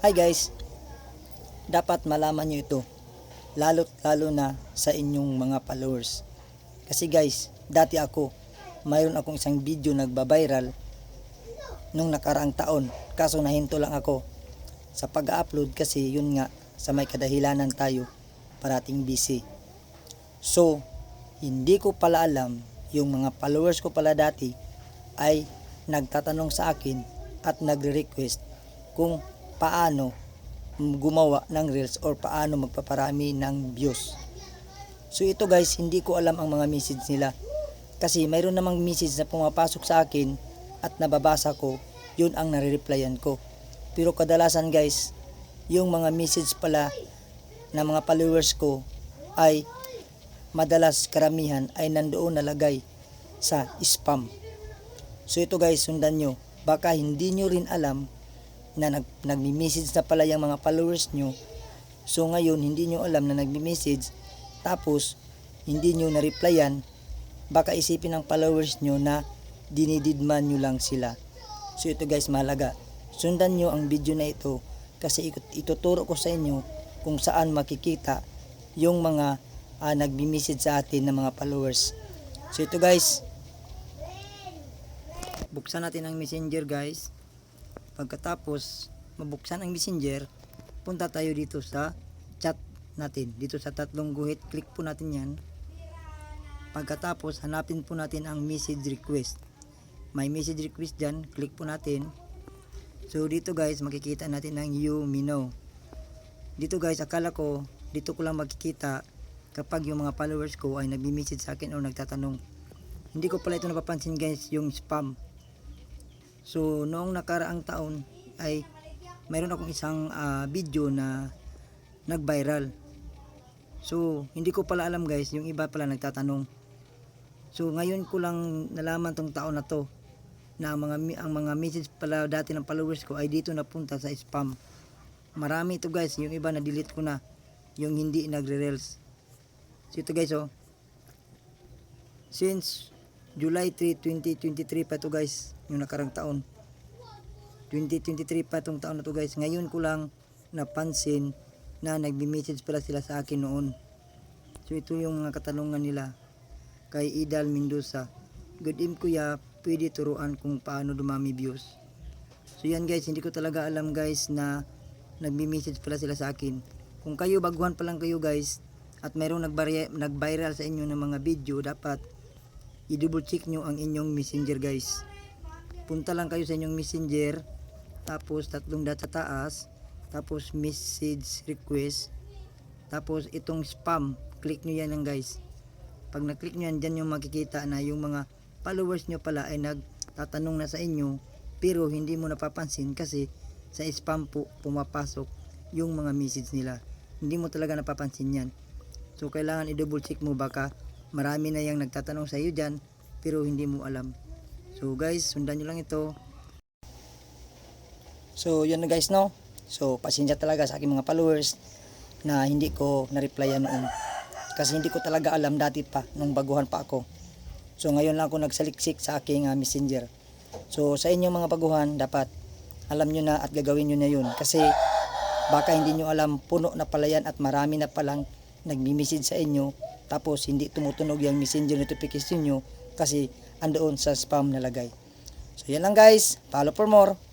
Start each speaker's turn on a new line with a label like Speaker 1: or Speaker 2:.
Speaker 1: Hi guys, dapat malaman nyo ito, lalo't lalo na sa inyong mga followers. Kasi guys, dati ako, mayroon akong isang video nagba-viral nung nakaraang taon. Kaso nahinto lang ako sa pag-upload kasi yun nga, sa may kadahilanan tayo, parating busy. So, hindi ko pala alam, yung mga followers ko pala dati ay nagtatanong sa akin at nagre-request kung paano gumawa ng reels or paano magpaparami ng views. So ito guys, hindi ko alam ang mga message nila. Kasi mayroon namang message na pumapasok sa akin at nababasa ko, yun ang nare-replyan ko. Pero kadalasan guys, yung mga message pala ng mga followers ko ay madalas karamihan ay nandoon nalagay sa spam. So ito guys, sundan nyo. Baka hindi nyo rin alam na nag, nagmi-message na pala yung mga followers nyo. So ngayon, hindi nyo alam na nagmi-message. Tapos, hindi nyo na-replyan. Baka isipin ng followers nyo na dinididman nyo lang sila. So ito guys, mahalaga. Sundan nyo ang video na ito kasi ituturo ko sa inyo kung saan makikita yung mga uh, nagbi-message sa atin ng mga followers. So ito guys, buksan natin ang messenger guys. Pagkatapos mabuksan ang messenger, punta tayo dito sa chat natin. Dito sa tatlong guhit, click po natin yan. Pagkatapos, hanapin po natin ang message request. May message request dyan, click po natin. So dito guys, makikita natin ang you me know. Dito guys, akala ko, dito ko lang makikita kapag yung mga followers ko ay nagmi-message sa akin o nagtatanong. Hindi ko pala ito napapansin guys, yung spam. So noong nakaraang taon ay mayroon akong isang ah, video na nag-viral. So hindi ko pala alam guys, yung iba pala nagtatanong. So ngayon ko lang nalaman tong taon na to na ang mga ang mga message pala dati ng followers ko ay dito napunta sa spam. Marami ito guys, yung iba na delete ko na, yung hindi nagre-reels. So ito guys oh. Since July 3, 2023 pa ito guys, yung nakarang taon. 2023 pa itong taon na to guys. Ngayon ko lang napansin na nagbi-message pala sila sa akin noon. So ito yung mga katanungan nila kay Idal Mendoza. Good evening kuya, pwede turuan kung paano dumami views. So yan guys, hindi ko talaga alam guys na nagbi-message pala sila sa akin. Kung kayo baguhan pa lang kayo guys at mayroong nag-viral sa inyo ng mga video, dapat i-double check nyo ang inyong messenger guys. Punta lang kayo sa inyong messenger, tapos tatlong dot sa taas, tapos message request, tapos itong spam, click nyo yan lang guys. Pag na-click nyo yan, dyan yung makikita na yung mga followers nyo pala ay nagtatanong na sa inyo, pero hindi mo napapansin kasi sa spam po pumapasok yung mga message nila. Hindi mo talaga napapansin yan. So kailangan i-double check mo baka marami na yung nagtatanong sa iyo dyan pero hindi mo alam. So guys, sundan nyo lang ito. So yun na guys no. So pasensya talaga sa aking mga followers na hindi ko na-replyan noon. Kasi hindi ko talaga alam dati pa nung baguhan pa ako. So ngayon lang ako nagsaliksik sa aking ah, messenger. So sa inyo mga baguhan dapat alam nyo na at gagawin nyo na yun. Kasi baka hindi nyo alam puno na pala yan at marami na palang nagmi-message sa inyo tapos hindi tumutunog yung messenger notification nyo kasi andoon sa spam nalagay. So yan lang guys. Follow for more.